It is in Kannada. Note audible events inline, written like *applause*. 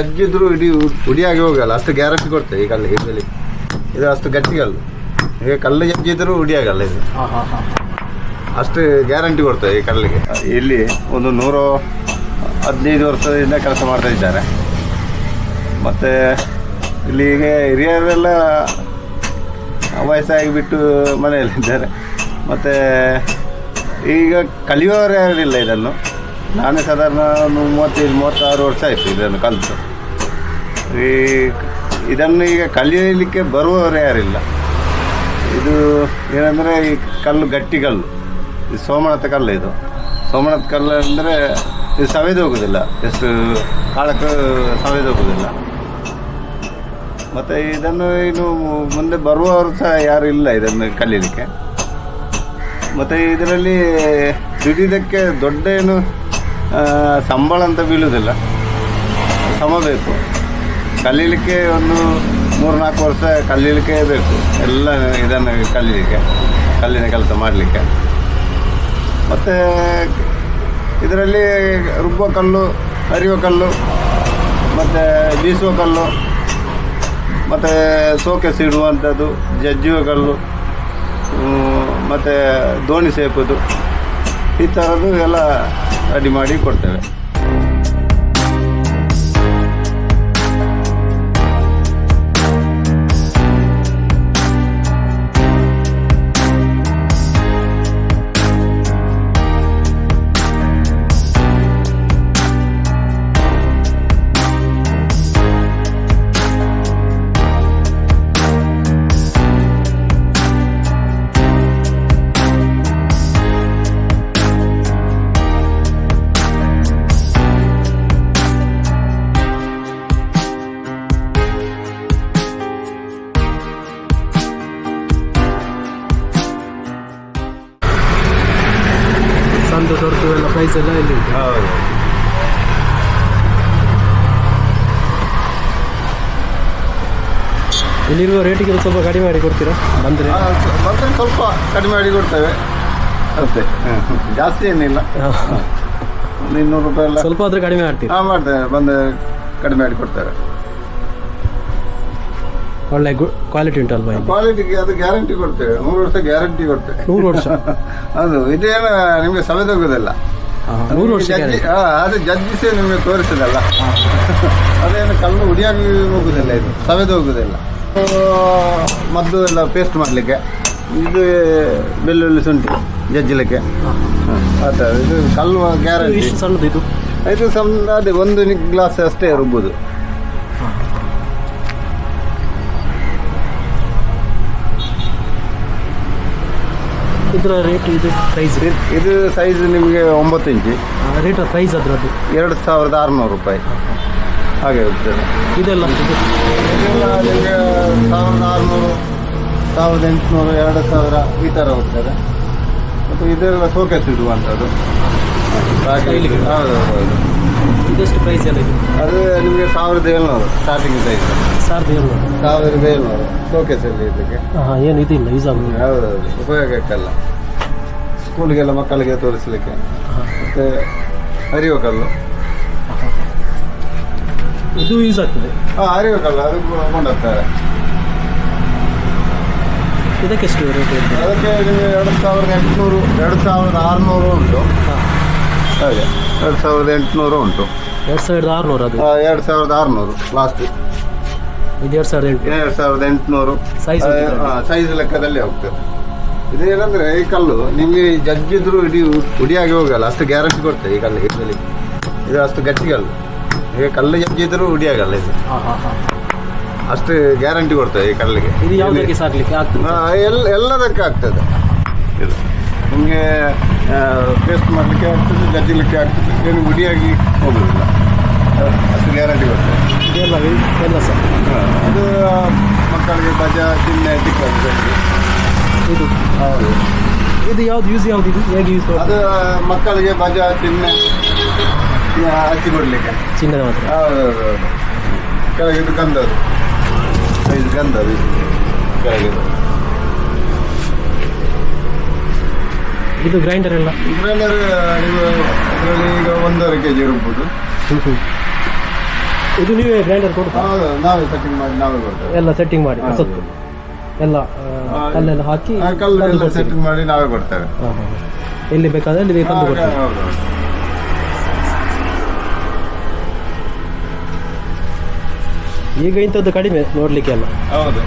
ಅಜ್ಜಿದ್ರು ಇಡೀ ಉಡಿಯಾಗಿ ಹೋಗಲ್ಲ. ಅಷ್ಟು ಗ್ಯಾರಂಟಿ ಕೊಡ್ತೇವೆ ಈ ಕಲ್ಲಿಗೆ ಇದರಲ್ಲಿ ಇದು ಅಷ್ಟು ಗಟ್ಟಿಗಲ್ಲು ಈಗ ಕಲ್ಲು ಜಜ್ಜಿದ್ರು ಉಡಿಯಾಗಲ್ಲ ಇದು. ಹಾಂ ಹಾಂ ಹಾಂ. ಅಷ್ಟು ಗ್ಯಾರಂಟಿ ಕೊಡ್ತೇವೆ ಈ ಕಲ್ಲಿಗೆ. ಇಲ್ಲಿ ಒಂದು ನೂರು ಹದಿನೈದು ವರ್ಷದಿಂದ ಕೆಲಸ ಮಾಡ್ತಾ ಇದ್ದಾರೆ. ಮತ್ತು ಇಲ್ಲಿಗೆ ಹಿರಿಯರೆಲ್ಲ ವಯಸ್ಸಾಗಿ ಬಿಟ್ಟು ಮನೆಯಲ್ಲಿದ್ದಾರೆ. ಮತ್ತು ಈಗ ಕಲಿಯೋರು ಯಾರಿಲ್ಲ ಇದನ್ನು. ನಾನೇ ಸಾಧಾರಣ ಒಂದು ಮೂವತ್ತೈದು, ಮೂವತ್ತಾರು ವರ್ಷ ಆಯಿತು ಇದನ್ನು ಕಲಿತು. ಈ ಇದನ್ನು ಈಗ ಕಲಿಯಲಿಕ್ಕೆ ಬರುವವರು ಯಾರಿಲ್ಲ. ಇದು ಏನಂದರೆ ಈ ಕಲ್ಲು ಗಟ್ಟಿ ಕಲ್ಲು. ಇದು ಸೋಮನಾಥ ಕಲ್ಲು ಇದು. ಸೋಮನಾಥ ಕಲ್ಲು ಅಂದರೆ ಇದು ಸವೆದು ಹೋಗೋದಿಲ್ಲ. ಎಷ್ಟು ಕಾಳಕ್ಕೆ ಸವೆದು ಹೋಗೋದಿಲ್ಲ. ಮತ್ತು ಇದನ್ನು ಇನ್ನು ಮುಂದೆ ಬರುವವರು ಸಹ ಯಾರು ಇಲ್ಲ ಇದನ್ನು ಕಲೀಲಿಕ್ಕೆ. ಮತ್ತು ಇದರಲ್ಲಿ ದುಡಿದಕ್ಕೆ ದೊಡ್ಡ ಏನು ಸಂಬಳ ಅಂತ ಬೀಳುವುದಿಲ್ಲ. ಸಮ ಬೇಕು. ಕಲೀಲಿಕ್ಕೆ ಒಂದು ಮೂರು ನಾಲ್ಕು ವರ್ಷ ಕಲೀಲಿಕ್ಕೆ ಬೇಕು. ಎಲ್ಲ ಇದನ್ನು ಕಲೀಲಿಕ್ಕೆ, ಕಲ್ಲಿನ ಕೆಲಸ ಮಾಡಲಿಕ್ಕೆ. ಮತ್ತು ಇದರಲ್ಲಿ ರುಬ್ಬೋ ಕಲ್ಲು, ಹರಿಯುವ ಕಲ್ಲು, ಮತ್ತು ಬೀಸುವ ಕಲ್ಲು, ಮತ್ತು ಸೋಕೆಸ್ ಇಡುವಂಥದ್ದು, ಜಜ್ಜುವ ಕಲ್ಲು ಮತ್ತು ದೋಣಿ ಸೇಪುದು ಈ ಥರದ್ದು ಎಲ್ಲ ರೆಡಿ ಮಾಡಿ ಕೊಡ್ತೇವೆ. ಸಂದು ದೊಡ್ಡದು ಎಲ್ಲ ಪ್ರೈಸ್ ಎಲ್ಲ ಇಲ್ಲಿ ಹೌದು. ಇಲ್ಲಿರುವ ರೇಟಿಗೆ ಸ್ವಲ್ಪ ಕಡಿಮೆ ಮಾಡಿ ಕೊಡ್ತೀರಾ? ಬಂದರೆ? ಮತ್ತೆ ಸ್ವಲ್ಪ ಕಡಿಮೆ ಮಾಡಿ ಕೊಡ್ತೇವೆ. ಅಷ್ಟೇ. ಜಾಸ್ತಿ ಏನಿಲ್ಲ. ಒಂದು ಇನ್ನೂರು ರೂಪಾಯಿ ಎಲ್ಲ ಸ್ವಲ್ಪ ಆದರೆ ಕಡಿಮೆ ಮಾಡ್ತೀವಿ ಹಾಂ ಮಾಡ್ತೇವೆ. ಬಂದು ಕಡಿಮೆ ಮಾಡಿ ಕೊಡ್ತಾರೆ ಒಳ್ಳೆ ಕ್ವಾಲಿಟಿ ಉಂಟಲ್ವಾ ಇಲ್ಲಿ? ಕ್ವಾಲಿಟಿಗೆ ಅದು ಗ್ಯಾರಂಟಿ ಕೊಡ್ತೇವೆ. ನೂರು ವರ್ಷ ಗ್ಯಾರಂಟಿ ಕೊಡ್ತೇವೆ. ನೂರು ವರ್ಷ? *laughs* ಅದು ಇದೇನು ನಿಮಗೆ ಸವೆದೋಗೋದಿಲ್ಲ ಹಾ, ನೂರು ವರ್ಷ ಜಜ್ಜಿ. ಹಾ, ಅದು ಜಜ್ಜಿಸಿ ನಿಮಗೆ ತೋರಿಸೋದಲ್ಲ. *laughs* ಅದೇನು ಕಲ್ಲು ಉಡಿಯಾಗಿ ಹೋಗುದಿಲ್ಲ ಇದು ಸವೆದು ಹೋಗುದಿಲ್ಲ ಮದ್ದು ಎಲ್ಲ ಪೇಸ್ಟ್ ಮಾಡಲಿಕ್ಕೆ. ಇದು ಬೆಳ್ಳುಳ್ಳಿ ಶುಂಠಿ ಜಜ್ಜಲಿಕ್ಕೆ. ಆ ಥರ ಇದು ಕಲ್ಲು ಗ್ಯಾರಂಟಿ ಇಷ್ಟು ಸಣ್ಣದು ಇದು? ಇದು ಸಣ್ಣ ಅದೇ ಒಂದು ಗ್ಲಾಸ್ ಅಷ್ಟೇ ರುಬ್ಬೋದು. ಇದರ ರೇಟ್ ಇದು ಪ್ರೈಸ್ ಇದ್- ಇದು ಸೈಜ್ ನಿಮಗೆ ಒಂಬತ್ತು ಇಂಚಿ. ರೇಟ್ ಪ್ರೈಸ್ ಅದರದ್ದು? ಎರಡು ಸಾವಿರದ ಆರುನೂರು ರೂಪಾಯಿ. ಹಾಗೆ ಹೋಗ್ತದೆ ಇದೆಲ್ಲ? ಇದು ಇದೆಲ್ಲ ನಿಮಗೆ ಸಾವಿರದ ಆರುನೂರು ಸಾವಿರದ ಎಂಟುನೂರು ಎರಡು ಸಾವಿರ ಈ ಥರ ಹೋಗ್ತದೆ. ಮತ್ತು ಇದೆಲ್ಲ ಶೋಕೇಸ್ ಇಡುವಂಥದ್ದು. ಹಾಗೆ ಸ್ಟೈಲಿಗೆ. ಹೌದು ಹೌದು ಇದೆಷ್ಟು ಪ್ರೈಸ್ ಎಲ್ಲ ಇದು? ಅದು ನಿಮಗೆ ಸಾವಿರದ ಏಳ್ನೂರು ಸ್ಟಾರ್ಟಿಂಗ್ ಸೈಜ್ ಸಾವಿರದ ಏಳ್ನೂರು. ಸಾವಿರದ ಏಳ್ನೂರು ಸೋಕೆಸಲ್ಲಿ ಇದಕ್ಕೆ. ಹಾಂ ಏನು ಇದಿಲ್ಲ ಯೂಸ್ ಆಗೋದು ಹೌದೌದು ಉಪಯೋಗಕ್ಕೆಲ್ಲ. ಸ್ಕೂಲಿಗೆಲ್ಲ ಮಕ್ಕಳಿಗೆ ತೋರಿಸಲಿಕ್ಕೆ. ಮತ್ತು ಹರಿಯುವ ಕಲ್ಲು ಇದು ಯೂಸ್ ಆಗ್ತದೆ. ಹಾಂ ಹರಿಯುವ ಕಲ್ಲು ಅದು ಕೊಂಡೋಗ್ತಾರೆ. ಇದಕ್ಕೆಷ್ಟು ರೇಟ್ ಇರ್ತದೆ ಅದಕ್ಕೆ ನಿಮಗೆ ಎರಡು ಸಾವಿರದ ಎಂಟುನೂರು ಎರಡು ಸಾವಿರದ ಆರುನೂರು ಉಂಟು. ಹಾಂ ಹಾಗೆ ಎರಡು ಸಾವಿರದ ಎಂಟುನೂರು ಉಂಟು. ಎರಡು ಸಾವಿರದ ಆರುನೂರು ಅದು? ಆ, ಎರಡು ಸಾವಿರದ ಆರುನೂರು ಲಾಸ್ಟ್ ಇದು ಎರಡು ಸಾವಿರದ ಎಂಟು. ಎರಡು ಸಾವಿರದ ಎಂಟುನೂರು. ಸೈಜ್ ಸೈಜ್ ಲೆಕ್ಕದಲ್ಲಿ ಹೋಗ್ತದೆ. ಇದೇನಂದ್ರೆ ಈ ಕಲ್ಲು ನಿಮಗೆ ಜಜ್ಜಿದ್ರು ಇಡೀ ಉಡಿಯಾಗಿ ಹೋಗಲ್ಲ. ಅಷ್ಟು ಗ್ಯಾರಂಟಿ ಕೊಡ್ತೇವೆ ಈ ಕಲ್ಲು ಹಿಡ್ದಲ್ಲಿ. ಇದು ಅಷ್ಟು ಗಟ್ಟಿ ಕಲ್ಲು. ಈಗ ಕಲ್ಲು ಜಜ್ಜಿದ್ರು ಉಡಿಯಾಗಲ್ಲ ಇದು. ಅಷ್ಟು ಗ್ಯಾರಂಟಿ ಕೊಡ್ತೇವೆ ಈ ಕಲ್ಲಿಗೆ. ಎಲ್ಲ ಎಲ್ಲದಕ್ಕೆ ಆಗ್ತದೆ. ಇದು. ನಿಮಗೆ ಪೇಸ್ಟ್ ಮಾಡಲಿಕ್ಕೆ ಆಗ್ತದೆ ಜಜ್ಜಲಿಕ್ಕೆ ಆಗ್ತದೆ ಏನು ಉಡಿಯಾಗಿ ಹೋಗೋದಿಲ್ಲ. ಅಷ್ಟು ಗ್ಯಾರಂಟಿ ಕೊಡ್ತೇವೆ. ಇದೆಲ್ಲ ಎಲ್ಲ ಸರ್ ಅದು ಮಕ್ಕಳಿಗೆ ಬಜಾ ಚಿಹ್ನೆ ಸಿಕ್ಕದು ಇದು ಹೌದು ಇದು ಯಾವ್ದು ಯೂಸ್ ಯಾವ್ದು ಇದು? ಹೇಗೆ ಯೂಸ್ ಅದು ಮಕ್ಕಳಿಗೆ ಬಜ ತಿನ್ನೆ ಹಚ್ಚಿ ಕೊಡ್ಲಿಕ್ಕೆ. ಚಿನ್ನದ ಮಾತ್ರ. ಕೆಳಗೆ ಇದು ಗಂಧದು. ಇದು ಗಂಧದು ಇದು. ಕೆಳಗೆ ಇದು. ಇದು ಗ್ರೈಂಡರ್ ಎಲ್ಲ ಗ್ರೈಂಡರ್ ನೀವು ಅದರಲ್ಲಿ ಈಗ ಒಂದೂವರೆ ಕೆ ಜಿ ಇರ್ಬೋದು ಇದು ನೀವೇ ಗ್ರೈಂಡರ್ ಕೊಡ್ತಾ ಹೌದು ನಾವೇ ಸೆಟ್ಟಿಂಗ್ ಮಾಡಿ ನಾವೇ ಕೊಡ್ತೇವೆ. ಎಲ್ಲ ಸೆಟ್ಟಿಂಗ್ ಮಾಡಿ ಹೌದು. ಹೊಸತ್ತು ಎಲ್ಲ ಕಲ್ಲೆಲ್ಲ ಹಾಕಿ ಆ, ಕಲ್ಲು ತಂದು ಎಲ್ಲ ಕೊಡ್ತೀರಿ. ಸೆಟ್ಟಿಂಗ್ ಮಾಡಿ ನಾವೇ ಕೊಡ್ತೇವೆ. ಎಲ್ಲಿ ಬೇಕಾದ್ರೆ ಅಲ್ಲಿ ತಂದು ಹೌದು. ಈಗ ಇಂಥದ್ದು ಕಡಿಮೆ ನೋಡ್ಲಿಕ್ಕೆ ಎಲ್ಲ ಹೌದು.